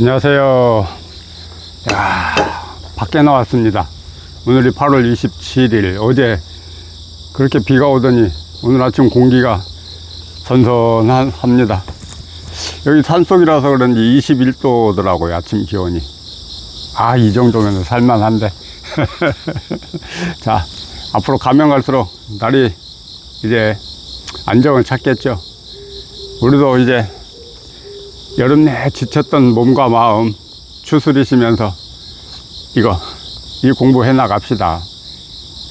안녕하세요. 야, 밖에 나왔습니다. 오늘이 8월 27일. 어제 그렇게 비가 오더니 오늘 아침 공기가 선선합니다. 여기 산속이라서 그런지 21도더라고요. 아침 기온이. 아, 이 정도면 살만한데. 자, 앞으로 가면 갈수록 날이 이제 안정을 찾겠죠. 우리도 이제 여름 내 지쳤던 몸과 마음 추스리시면서 이거 이 공부해 나갑시다.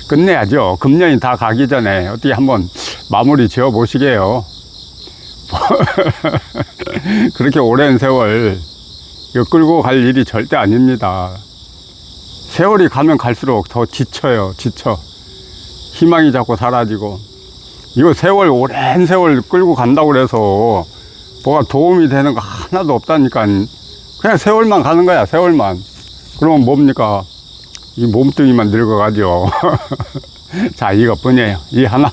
끝내야죠. 금년이 다 가기 전에 어떻게 한번 마무리 지어 보시게요. 그렇게 오랜 세월 이거 끌고 갈 일이 절대 아닙니다. 세월이 가면 갈수록 더 지쳐요. 지쳐. 희망이 자꾸 사라지고 이거 세월 오랜 세월 끌고 간다고 그래서 뭐가 도움이 되는 거 하나도 없다니까. 그냥 세월만 가는 거야 세월만. 그러면 뭡니까? 이 몸뚱이만 늙어가죠 자 이것뿐이에요. 이 하나.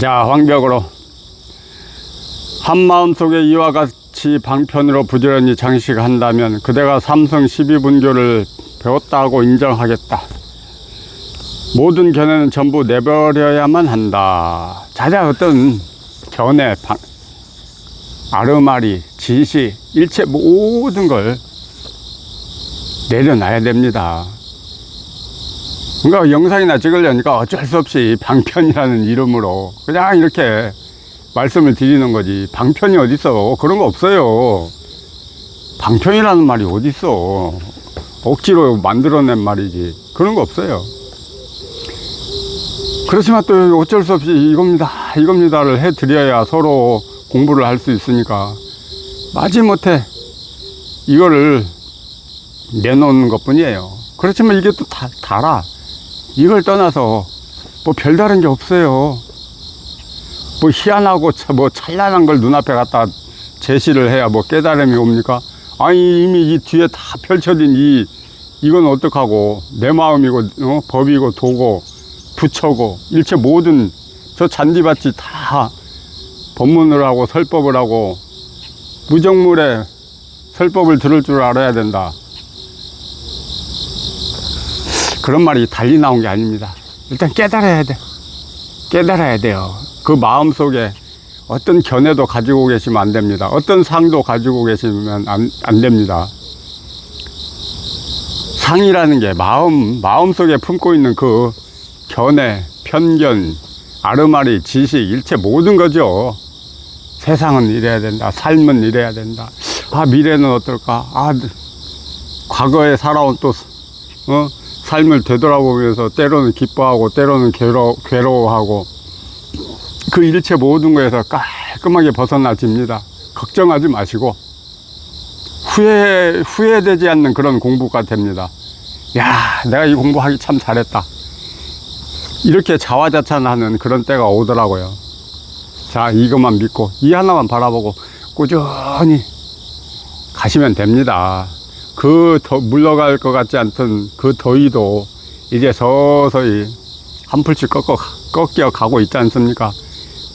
자 황벽으로. 한 마음속에 이와 같이 방편으로 부지런히 장식한다면 그대가 삼성 12분교를 배웠다고 인정하겠다. 모든 견해는 전부 내버려야만 한다. 자자 어떤 견해 방, 아르마리, 지시, 일체 모든 걸 내려놔야 됩니다. 그러니까 영상이나 찍으려니까 어쩔 수 없이 방편이라는 이름으로 그냥 이렇게 말씀을 드리는 거지. 방편이 어딨어? 그런 거 없어요. 방편이라는 말이 어딨어? 억지로 만들어낸 말이지. 그런 거 없어요. 그렇지만 또 어쩔 수 없이 이겁니다, 이겁니다를 해드려야 서로 공부를 할 수 있으니까 마지못해 이거를 내놓는 것 뿐이에요. 그렇지만 이게 또 다, 달아. 이걸 떠나서 뭐 별다른 게 없어요. 뭐 희한하고 차- 뭐 찬란한 걸 눈앞에 갖다 제시를 해야 뭐 깨달음이 옵니까? 아니 이미 이 뒤에 다 펼쳐진 이 이건 어떡하고 내 마음이고 어? 법이고 도고 부처고 일체 모든 저 잔디밭이 다 법문을 하고 설법을 하고 무정물에 설법을 들을 줄 알아야 된다. 그런 말이 달리 나온 게 아닙니다. 일단 깨달아야 돼. 깨달아야 돼요. 그 마음 속에 어떤 견해도 가지고 계시면 안 됩니다. 어떤 상도 가지고 계시면 안, 안 됩니다. 상이라는 게 마음, 마음 속에 품고 있는 그 견해, 편견, 아르마리, 지식, 일체 모든 거죠. 세상은 이래야 된다. 삶은 이래야 된다. 아, 미래는 어떨까? 아, 과거에 살아온 또, 어? 삶을 되돌아보면서 때로는 기뻐하고 때로는 괴로, 괴로워하고 그 일체 모든 거에서 깔끔하게 벗어나집니다. 걱정하지 마시고 후회, 후회되지 않는 그런 공부가 됩니다. 야, 내가 이 공부하기 참 잘했다. 이렇게 자화자찬하는 그런 때가 오더라고요. 자, 이것만 믿고, 이 하나만 바라보고, 꾸준히 가시면 됩니다. 그, 더, 물러갈 것 같지 않던 그 더위도 이제 서서히 한 풀씩 꺾어, 꺾여 가고 있지 않습니까?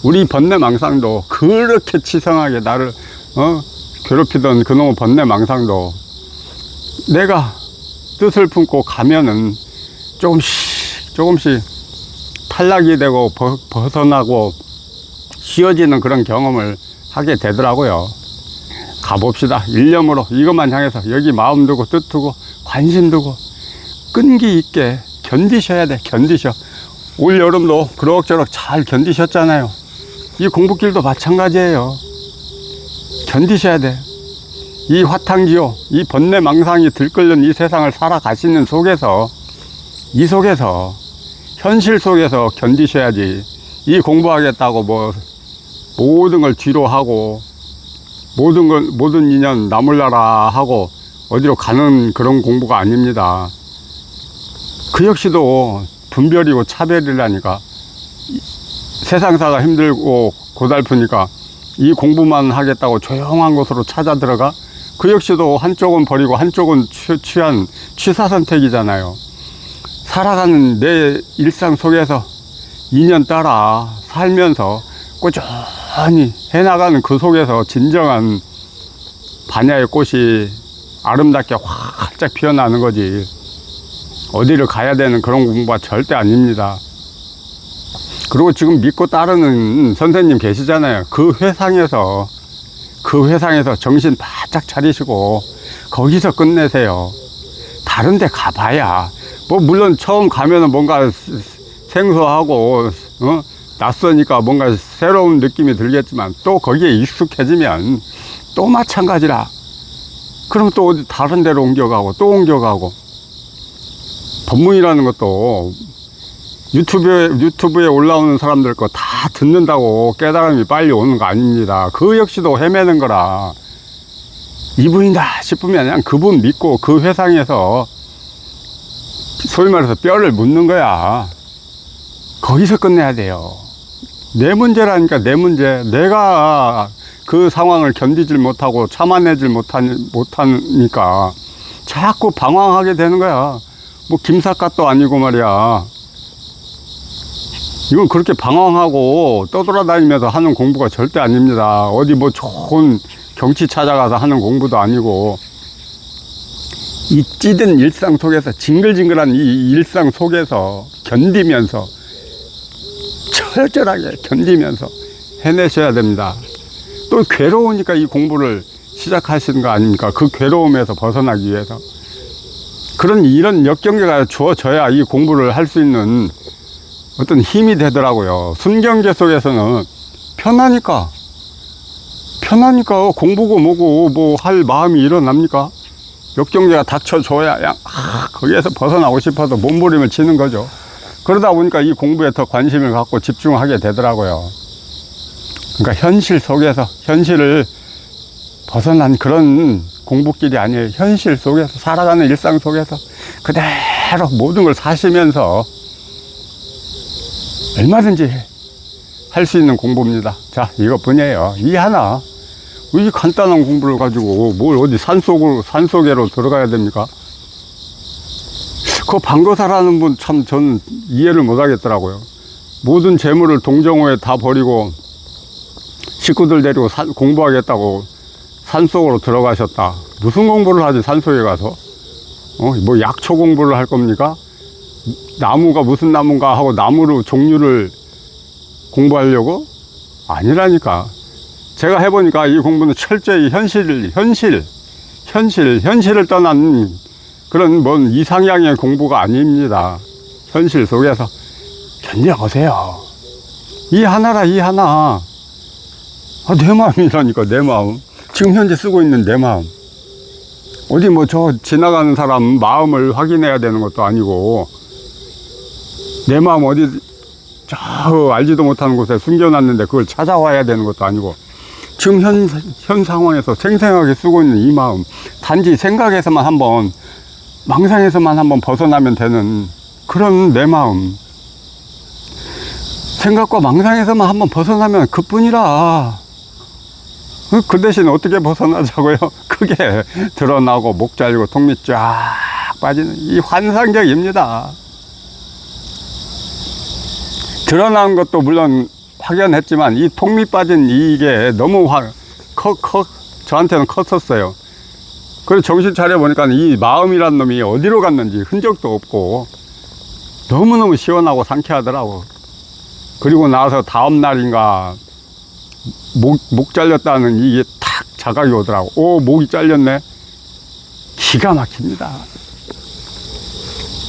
우리 번뇌 망상도 그렇게 치성하게 나를, 어, 괴롭히던 그놈의 번뇌 망상도 내가 뜻을 품고 가면은 조금씩, 조금씩 탈락이 되고 벗- 벗어나고 쉬어지는 그런 경험을 하게 되더라고요. 가봅시다. 일념으로 이것만 향해서 여기 마음 두고 뜻 두고 관심 두고 끈기 있게 견디셔야 돼. 견디셔. 올 여름도 그럭저럭 잘 견디셨잖아요. 이 공부길도 마찬가지예요. 견디셔야 돼. 이 화탕지요, 이 번뇌망상이 들끓는 이 세상을 살아가시는 속에서 이 속에서 현실 속에서 견디셔야지. 이 공부하겠다고 뭐 모든 걸 뒤로 하고 모든 걸 모든 인연 나물나라 하고 어디로 가는 그런 공부가 아닙니다. 그 역시도 분별이고 차별이라니까 이- 세상사가 힘들고 고달프니까 이 공부만 하겠다고 조용한 곳으로 찾아 들어가 그 역시도 한쪽은 버리고 한쪽은 취, 취한 취사 선택이잖아요. 살아가는 내 일상 속에서 인연 따라 살면서 꾸준히 천천히 해나가는 그 속에서 진정한 반야의 꽃이 아름답게 활짝 피어나는 거지. 어디를 가야 되는 그런 공부가 절대 아닙니다. 그리고 지금 믿고 따르는 선생님 계시잖아요. 그 회상에서, 그 회상에서 정신 바짝 차리시고, 거기서 끝내세요. 다른 데 가봐야, 뭐, 물론 처음 가면은 뭔가 생소하고, 어? 낯서니까 뭔가 새로운 느낌이 들겠지만, 또 거기에 익숙해지면 또 마찬가지라. 그럼 또 어디 다른 데로 옮겨가고, 또 옮겨가고. 법문이라는 것도 유튜브에, 유튜브에 올라오는 사람들 거 다 듣는다고 깨달음이 빨리 오는 거 아닙니다. 그 역시도 헤매는 거라. 이분이다 싶으면 그냥 그분 믿고 그 회상에서 소위 말해서 뼈를 묻는 거야. 거기서 끝내야 돼요. 내 문제라니까 내 문제. 내가 그 상황을 견디질 못하고 참아내질 못하니, 못하니까 자꾸 방황하게 되는 거야. 뭐 김삿갓도 아니고 말이야. 이건 그렇게 방황하고 떠돌아다니면서 하는 공부가 절대 아닙니다. 어디 뭐 좋은 경치 찾아가서 하는 공부도 아니고 이 찌든 일상 속에서 징글징글한 이 일상 속에서 견디면서 철저하게 견디면서 해내셔야 됩니다. 또 괴로우니까 이 공부를 시작하시는 거 아닙니까? 그 괴로움에서 벗어나기 위해서. 그런 이런 역경계가 주어져야 이 공부를 할 수 있는 어떤 힘이 되더라고요. 순경계 속에서는 편하니까. 편하니까 공부고 뭐고 뭐 할 마음이 일어납니까? 역경계가 닥쳐줘야 야, 아, 거기에서 벗어나고 싶어서 몸부림을 치는 거죠. 그러다 보니까 이 공부에 더 관심을 갖고 집중하게 되더라고요. 그러니까 현실 속에서 현실을 벗어난 그런 공부길이 아니에요. 현실 속에서 살아가는 일상 속에서 그대로 모든 걸 사시면서 얼마든지 할 수 있는 공부입니다. 자, 이것뿐이에요. 이 하나. 이 간단한 공부를 가지고 뭘 어디 산속으로, 산속에로 들어가야 됩니까? 그 방거사라는 분참 저는 이해를 못 하겠더라고요. 모든 재물을 동정호에 다 버리고 식구들 데리고 산- 공부하겠다고 산속으로 들어가셨다. 무슨 공부를 하지, 산속에 가서? 어, 뭐 약초 공부를 할 겁니까? 나무가 무슨 나무인가 하고 나무로 종류를 공부하려고? 아니라니까. 제가 해보니까 이 공부는 철저히 현실, 현실, 현실, 현실을 떠난 그런 뭔 이상향의 공부가 아닙니다. 현실 속에서 견뎌보세요. 이 하나라, 이 하나. 아, 내 마음이라니까, 내 마음. 지금 현재 쓰고 있는 내 마음. 어디 뭐 저 지나가는 사람 마음을 확인해야 되는 것도 아니고, 내 마음 어디 저 알지도 못하는 곳에 숨겨놨는데 그걸 찾아와야 되는 것도 아니고 지금 현, 현 상황에서 생생하게 쓰고 있는 이 마음 단지 생각에서만 한번 망상에서만 한번 벗어나면 되는 그런 내 마음. 생각과 망상에서만 한번 벗어나면 그뿐이라. 그- 그 대신 어떻게 벗어나자고요? 크게 드러나고 목 잘리고 턱밑 쫙 빠지는 이 환상적입니다. 드러난 것도 물론 확연했지만 이 톡밑 빠진 이게 너무 확, 커, 커, 저한테는 컸었어요. 그래서 정신 차려보니까 이 마음이란 놈이 어디로 갔는지 흔적도 없고 너무너무 시원하고 상쾌하더라고. 그리고 나서 다음 날인가 목, 목 잘렸다는 이게 탁 자각이 오더라고. 오, 목이 잘렸네. 기가 막힙니다.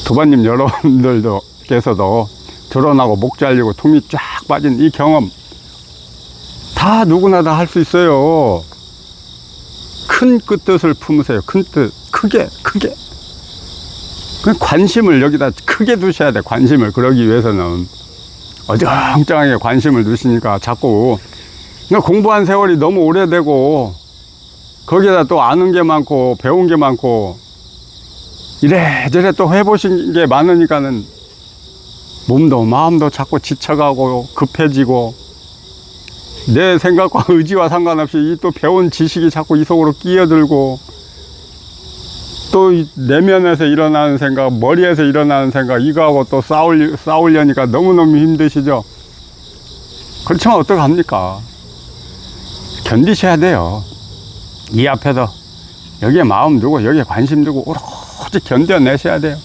도반님 여러분들도, 께서도 드러나고 목 잘리고 tum이 쫙 빠진 이 경험 다 누구나 다 할 수 있어요. 큰 끝뜻을 품으세요. 큰 뜻. 크게, 크게. 그 관심을 여기다 크게 두셔야 돼. 관심을. 그러기 위해서는. 어정쩡하게 관심을 두시니까 자꾸 공부한 세월이 너무 오래되고 거기에다 또 아는 게 많고 배운 게 많고 이래저래 또 해보신 게 많으니까는 몸도 마음도 자꾸 지쳐가고 급해지고 내 생각과 의지와 상관없이 이또 배운 지식이 자꾸 이 속으로 끼어들고 또이 내면에서 일어나는 생각, 머리에서 일어나는 생각 이거하고 또 싸울, 싸우려니까 너무너무 힘드시죠? 그렇지만 어떡합니까? 견디셔야 돼요. 이 앞에서 여기에 마음 두고 여기에 관심 두고 오로지 견뎌내셔야 돼요.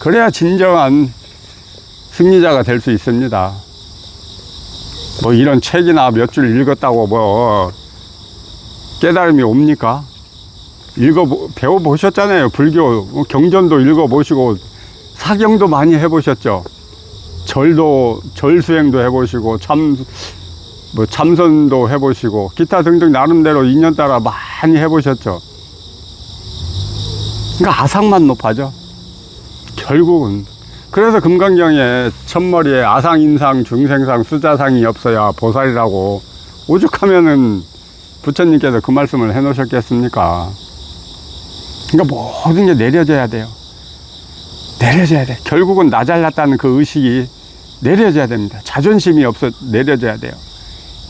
그래야 진정한 승리자가 될 수 있습니다. 뭐 이런 책이나 몇 줄 읽었다고 뭐 깨달음이 옵니까? 읽어 배워 보셨잖아요. 불교 뭐 경전도 읽어 보시고 사경도 많이 해 보셨죠. 절도 절 수행도 해 보시고 참 뭐 참선도 해 보시고 기타 등등 나름대로 인연 따라 많이 해 보셨죠. 그러니까 아상만 높아져. 결국은 그래서 금강경에 첫머리에 아상인상 중생상 수자상이 없어야 보살이라고 오죽하면은 부처님께서 그 말씀을 해 놓으셨겠습니까? 그러니까 모든 게 내려져야 돼요. 내려져야 돼. 결국은 나 잘났다는 그 의식이 내려져야 됩니다. 자존심이 없어 내려져야 돼요.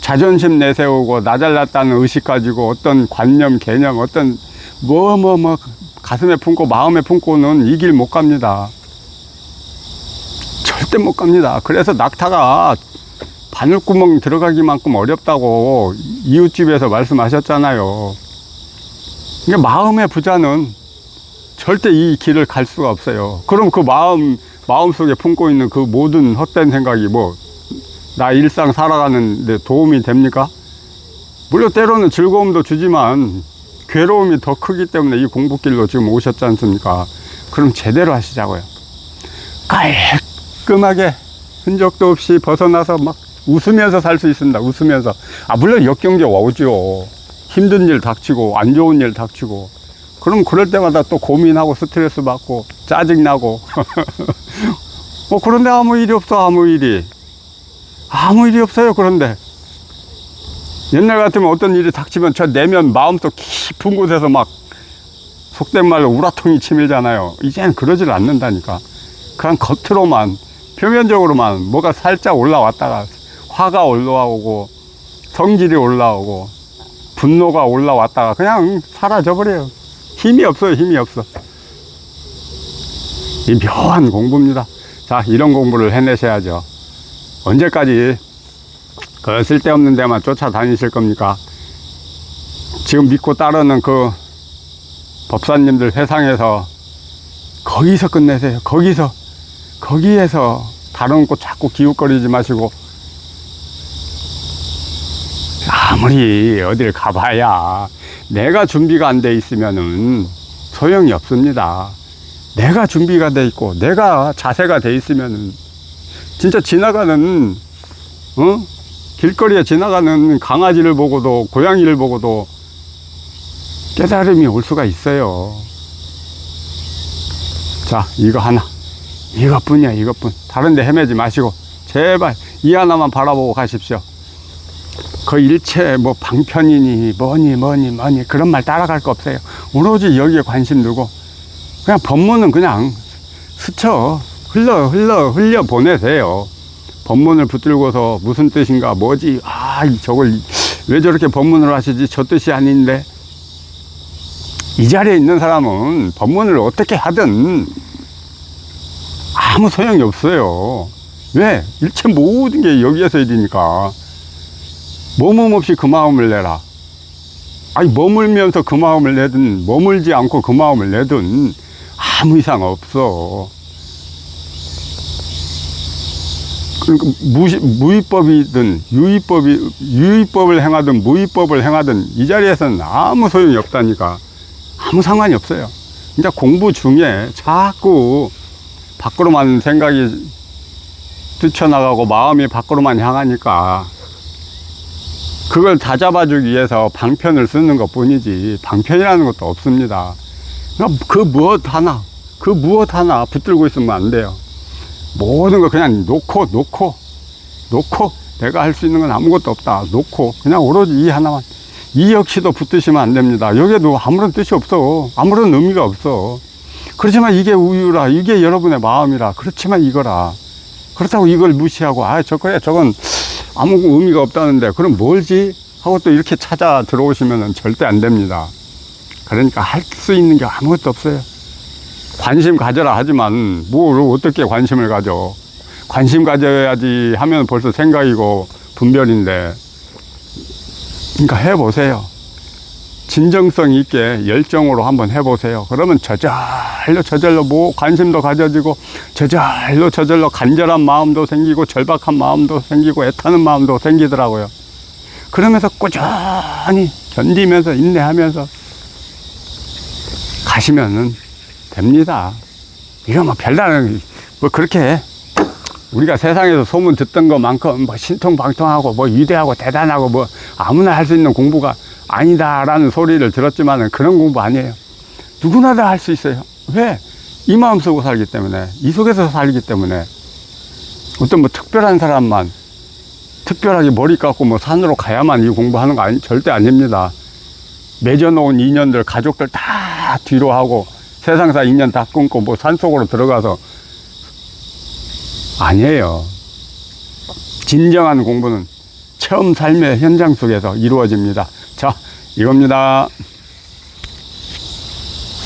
자존심 내세우고 나 잘났다는 의식 가지고 어떤 관념, 개념, 어떤 뭐 뭐 뭐 가슴에 품고 마음에 품고는 이 길 못 갑니다. 절대 못 갑니다. 그래서 낙타가 바늘구멍 들어가기만큼 어렵다고 이웃집에서 말씀하셨잖아요. 그러니까 마음의 부자는 절대 이 길을 갈 수가 없어요. 그럼 그 마음, 마음 속에 품고 있는 그 모든 헛된 생각이 뭐, 나 일상 살아가는데 도움이 됩니까? 물론 때로는 즐거움도 주지만 괴로움이 더 크기 때문에 이 공부길로 지금 오셨지 않습니까? 그럼 제대로 하시자고요. 깔 끔하게 흔적도 없이 벗어나서 막 웃으면서 살 수 있습니다. 웃으면서. 아, 물론 역경제 오죠. 힘든 일 닥치고, 안 좋은 일 닥치고. 그럼 그럴 때마다 또 고민하고 스트레스 받고, 짜증나고. 뭐, 그런데 아무 일이 없어, 아무 일이. 아무 일이 없어요, 그런데. 옛날 같으면 어떤 일이 닥치면 저 내면 마음속 깊은 곳에서 막 속된 말로 우라통이 치밀잖아요. 이제는 그러질 않는다니까. 그냥 겉으로만, 표면적으로만 뭐가 살짝 올라왔다가 화가 올라오고 성질이 올라오고 분노가 올라왔다가 그냥 사라져버려요. 힘이 없어요, 힘이 없어. 이 묘한 공부입니다. 자, 이런 공부를 해내셔야죠. 언제까지 그 쓸데없는 데만 쫓아다니실 겁니까? 지금 믿고 따르는 그 법사님들 회상에서 거기서 끝내세요. 거기서 거기에서 다른 곳 자꾸 기웃거리지 마시고 아무리 어딜 가봐야 내가 준비가 안 돼 있으면은 소용이 없습니다. 내가 준비가 돼 있고 내가 자세가 돼 있으면은 진짜 지나가는 어? 길거리에 지나가는 강아지를 보고도 고양이를 보고도 깨달음이 올 수가 있어요. 자, 이거 하나. 이것뿐이야, 이것뿐. 다른 데 헤매지 마시고, 제발 이 하나만 바라보고 가십시오. 그 일체 뭐 방편이니 뭐니 뭐니 뭐니 그런 말 따라갈 거 없어요. 오로지 여기에 관심 두고, 그냥 법문은 그냥 스쳐, 흘러, 흘러, 흘려 보내세요. 법문을 붙들고서 무슨 뜻인가, 뭐지, 아, 이 저걸 왜 저렇게 법문을 하시지? 저 뜻이 아닌데. 이 자리에 있는 사람은 법문을 어떻게 하든 아무 소용이 없어요. 왜? 일체 모든 게 여기에서 일이니까. 머문 없이 그 마음을 내라. 아니, 머물면서 그 마음을 내든, 머물지 않고 그 마음을 내든 아무 이상 없어. 그러니까 무시, 무위법이든 유의법이 유의법을 행하든 무위법을 행하든 이 자리에서는 아무 소용이 없다니까 아무 상관이 없어요. 이제 공부 중에 자꾸 밖으로만 생각이 뛰쳐나가고 마음이 밖으로만 향하니까 그걸 다 잡아주기 위해서 방편을 쓰는 것 뿐이지 방편이라는 것도 없습니다. 그 무엇 하나 그 무엇 하나 붙들고 있으면 안 돼요. 모든 거 그냥 놓고 놓고 놓고 내가 할 수 있는 건 아무것도 없다. 놓고 그냥 오로지 이 하나만. 이 역시도 붙드시면 안 됩니다. 여기에도 아무런 뜻이 없어. 아무런 의미가 없어 그렇지만 이게 우유라 이게 여러분의 마음이라 그렇지만 이거라. 그렇다고 이걸 무시하고 아 저거야 저건 아무 의미가 없다는데 그럼 뭘지? 하고 또 이렇게 찾아 들어오시면 절대 안 됩니다. 그러니까 할 수 있는 게 아무것도 없어요. 관심 가져라 하지만 뭘 어떻게 관심을 가져? 관심 가져야지 하면 벌써 생각이고 분별인데. 그러니까 해보세요. 진정성 있게 열정으로 한번 해보세요. 그러면 저절로 저절로 뭐 관심도 가져지고 저절로 저절로 간절한 마음도 생기고 절박한 마음도 생기고 애타는 마음도 생기더라고요. 그러면서 꾸준히 견디면서 인내하면서 가시면은 됩니다. 이거 뭐 별다른 뭐 그렇게 우리가 세상에서 소문 듣던 것만큼 뭐 신통방통하고 뭐 위대하고 대단하고 뭐 아무나 할 수 있는 공부가 아니다라는 소리를 들었지만은 그런 공부 아니에요. 누구나 다 할 수 있어요. 왜? 이 마음 쓰고 살기 때문에, 이 속에서 살기 때문에. 어떤 뭐 특별한 사람만 특별하게 머리 깎고 뭐 산으로 가야만 이 공부하는 거 아니, 절대 아닙니다. 맺어놓은 인연들, 가족들 다 뒤로 하고 세상사 인연 다 끊고 뭐 산속으로 들어가서 아니에요. 진정한 공부는 처음 삶의 현장 속에서 이루어집니다. 자, 이겁니다.